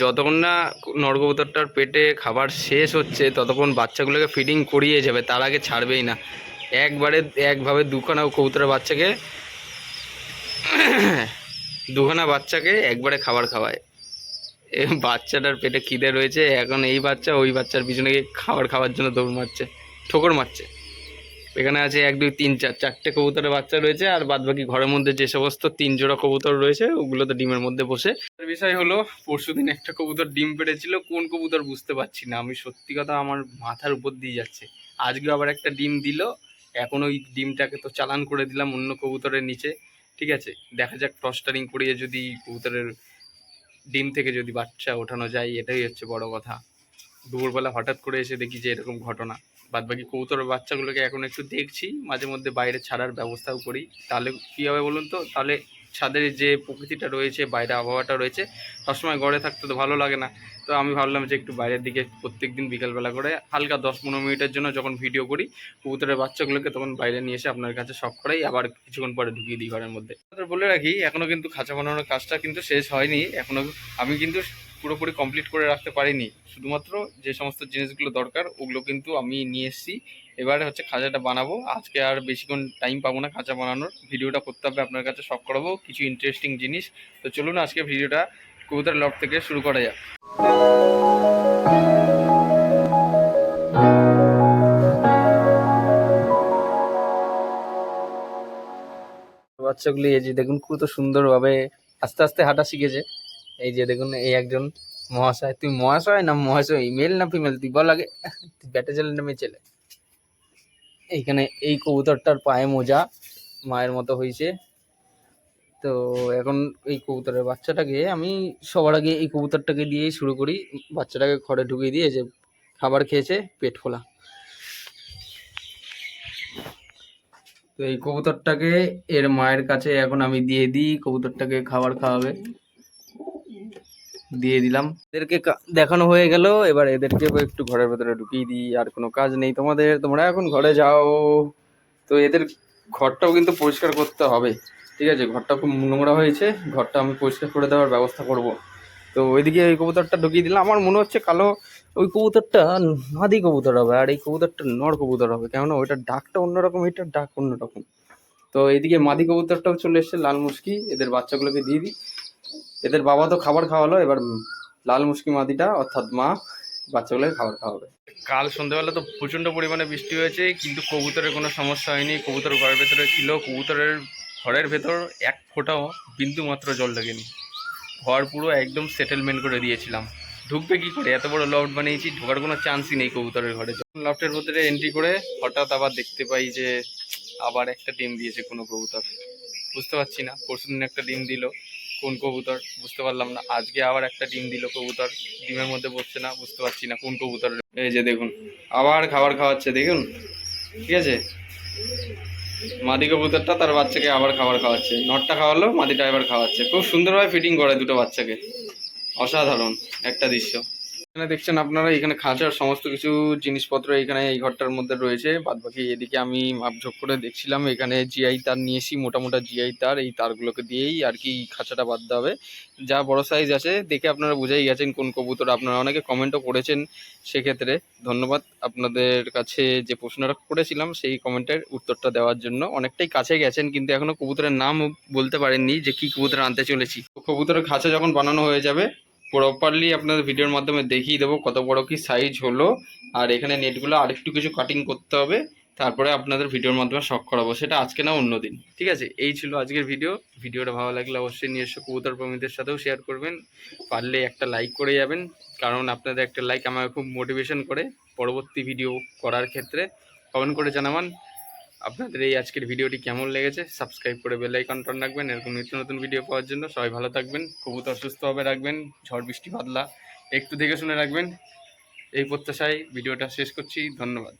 যতক্ষণ না নরকবুতরটার পেটে খাবার শেষ হচ্ছে, ততক্ষণ বাচ্চাগুলোকে ফিডিং করিয়ে যাবে, তার আগে ছাড়বেই না। একবারে, একভাবে দুখানা কবুতরের বাচ্চাকে, দুখানা বাচ্চাকে একবারে খাবার খাওয়ায়। এ বাচ্চাটার পেটে খিদে রয়েছে, এখন এই বাচ্চা ওই বাচ্চার পিছনে খাবার খাওয়ার জন্য দৌড় মারছে, ঠোকর মারছে। এখানে আছে এক, দুই, তিন, চার, চারটে কবুতরের বাচ্চা রয়েছে, আর বাদ বাকি ঘরের মধ্যে যে সমস্ত তিন জোড়া কবুতর রয়েছে ওগুলো তো ডিমের মধ্যে বসে। বিষয় হলো পরশুদিন একটা কবুতর ডিম পেড়েছিল, কোন কবুতর বুঝতে পারছি না। আমি সত্যি কথা আমার মাথার উপর দিয়ে যাচ্ছে। আজকে আবার একটা ডিম দিল, এখন ওই ডিমটাকে তো চালান করে দিলাম অন্য কবুতরের নিচে, ঠিক আছে? দেখা যাক ফস্টারিং করিয়ে যদি কবুতরের ডিম থেকে যদি বাচ্চা ওঠানো যায়, এটাই হচ্ছে বড় কথা। দুপুরবেলা হঠাৎ করে এসে দেখি যে এরকম ঘটনা। বাদ বাকি কবুতরের বাচ্চাগুলোকে এখন একটু দেখছি, মাঝে মধ্যে বাইরে ছাড়ার ব্যবস্থাও করি। তাহলে কী হবে বলুন তো? তাহলে ছাদের যে প্রকৃতিটা রয়েছে, বাইরে আবহাওয়াটা রয়েছে, সবসময় ঘরে থাকতে তো ভালো লাগে না। তো আমি ভাবলাম যে একটু বাইরের দিকে প্রত্যেক দিন বিকালবেলা করে হালকা দশ পনেরো মিনিটের জন্য যখন ভিডিও করি, কবুতরের বাচ্চাগুলোকে তখন বাইরে নিয়ে এসে আপনার কাছে শখ করাই, আবার কিছুক্ষণ পরে ঢুকিয়ে দিই ঘরের মধ্যে। বলে রাখি এখনও কিন্তু খাঁচা বানানোর কাজটা কিন্তু শেষ হয়নি। এখনও আমি কিন্তু পুরোপুরি কমপ্লিট করে রাখতে পারিনি। শুধুমাত্র যে সমস্ত জিনিসগুলো দরকার, ওগুলো কিন্তু আমি নিয়ে এসেছি। এবারে হচ্ছে খাঁচাটা বানাবো। আজকে আর বেশিক্ষণ টাইম পাবো না খাঁচা বানানোর। ভিডিওটা করতে হবে আপনার কাছে, শখ করাবো কিছু ইন্টারেস্টিং জিনিস। তো চলুন আজকে ভিডিওটা কবুতর লফট থেকে শুরু করা যাক। বাচ্চাগুলি এই যে দেখুন, কত সুন্দরভাবে আস্তে আস্তে হাঁটা শিখেছে। এই যে দেখুন, এই একজন মহাশয়। তুই মহাশয় না মহাশয়? মেল না ফিমেল তুই বল আগে। তুই ব্যাটে ছেলে না মেয়ে ছেলে। এইখানে এই কবুতরটার পায়ে মোজা মায়ের মতো হয়েছে তো এখন এই কবুতরের বাচ্চাটাকে আমি সবার আগে এই কবুতরটাকে দিয়েই শুরু করি। বাচ্চাটাকে ঘরে ঢুকিয়ে দিয়ে যে খাবার খেয়েছে, পেট ফোলা। তো এই কবুতরটাকে এর মায়ের কাছে এখন আমি দিয়ে দিই। কবুতরটাকে খাবার খাওয়াবে। দিয়ে দিলাম। এদেরকে দেখানো হয়ে গেল। এবার এদেরকে একটু ঘরের ভেতরে ঢুকিয়ে দিই, আর কোনো কাজ নেই তোমাদের। তোমরা এখন ঘরে যাও। তো এদের ঘরটাও কিন্তু পরিষ্কার করতে হবে। ঠিক আছে, ঘরটা খুব নোংরা হয়েছে। ঘরটা আমি পরিষ্কার করে দেওয়ার ব্যবস্থা করব। তো ওইদিকে ওই কবুতরটা ঢুকিয়ে দিলাম। আমার মনে হচ্ছে কালো ওই কবুতরটা মাদি কবুতর হবে, আর এই কবুতরটা নর কবুতর হবে। কেননা ওইটার ডাকটা অন্যরকম এটার ডাক অন্যরকম। তো এইদিকে মাদি কবুতরটাও চলে এসছে, লাল মুশকি। এদের বাচ্চাগুলোকে দিয়ে দিই। এদের বাবা তো খাবার খাওয়ালো, এবার লাল মুশকি মাদিটা, অর্থাৎ মা, বাচ্চাগুলোকে খাবার খাওয়াবে। কাল সন্ধ্যেবেলা তো প্রচণ্ড পরিমাণে বৃষ্টি হয়েছে, কিন্তু কবুতরের কোনো সমস্যা হয়নি। কবুতর ঘরের ভেতরে ছিল, কবুতরের ঘরের ভেতর এক ফোঁটাও বিন্দু মাত্র জল লাগেনি। ঘর পুরো একদম সেটেলমেন্ট করে দিয়েছিলাম। ঢুকবে কি করে? এত বড় লফট বানিয়েছি, ঢোকার কোনো চান্সই নেই কবুতরের ঘরে। যখন লফটের ভেতরে এন্ট্রি করে, হঠাৎ আবার দেখতে পাই যে আবার একটা ডিম দিয়েছে কোনো কবুতর। বুঝতে পারছি না, পরশুদিন একটা ডিম দিল। কোন কবুতর বুঝতে পারলাম না। আজকে আবার একটা ডিম দিল কবুতর। ডিমের মধ্যে বসছে না, বুঝতে পারছি না কোন কবুতর। এই যে দেখুন, আবার খাবার খাওয়াচ্ছে, দেখুন। ঠিক আছে? মাদি কবুতরটা তার বাচ্চাকে আবার খাবার খাওয়াচ্ছে। নটটা খাওয়ালো, মাদিটা এবার খাওয়াচ্ছে। খুব সুন্দরভাবে ফিটিং করে দুটো বাচ্চাকে। অসাধারণ একটা দৃশ্য। এখানে দেখছেন আপনারা, এখানে খাঁচার সমস্ত কিছু জিনিসপত্র এখানে এই ঘরটার মধ্যে রয়েছে। বাদ বাকি এদিকে আমি মাপঝোপ করে দেখছিলাম, এখানে জিআই তার নিয়েছি মোটা মোটা জিআই তার, এই তারগুলোকে দিয়েই আর কি খাঁচাটা বাঁধতে হবে। যা বড় সাইজ আছে, দেখে আপনারা বুঝেই গেছেন কোন কবুতর। আপনারা অনেকে কমেন্টও করেছেন সেক্ষেত্রে। ধন্যবাদ আপনাদের কাছে যে প্রশ্নটা করেছিলাম, সেই কমেন্টের উত্তরটা দেওয়ার জন্য। অনেকটাই কাছে গেছেন, কিন্তু এখনও কবুতরের নাম বলতে পারেননি যে কী কবুতর আনতে চলেছি। কবুতরের খাঁচা যখন বানানো হয়ে যাবে প্রপারলি আপনাদের ভিডিওর মাধ্যমে দেখিয়ে দেবো কত বড় কি সাইজ হলো। আর এখানে নেটগুলো আরেকটু কিছু কাটিং করতে হবে, তারপরে আপনাদের ভিডিওর মাধ্যমে শখ করাবো। সেটা আজকে না অন্য দিন। ঠিক আছে? এই ছিল আজকের ভিডিও ভিডিওটা ভালো লাগলে অবশ্যই নিজস্ব কবুতর প্রেমীদের সাথেও শেয়ার করবেন। পারলে একটা লাইক করে যাবেন। কারণ আপনাদের একটা লাইক আমাকে খুব মোটিভেশন করে পরবর্তী ভিডিও করার ক্ষেত্রে। কমেন্ট করে জানাবেন। আপনাদের এই আজকের ভিডিওটি কেমন লেগেছে? সাবস্ক্রাইব করে বেলাইকন টন রাখবেন। এরকম নিত্য নতুন ভিডিও পাওয়ার জন্য সবাই ভালো থাকবেন, কবুতর সুস্থভাবে রাখবেন, ঝড় বৃষ্টি বাদলা একটু দেখে শুনে রাখবেন। এই প্রত্যাশায় ভিডিওটা শেষ করছি। ধন্যবাদ।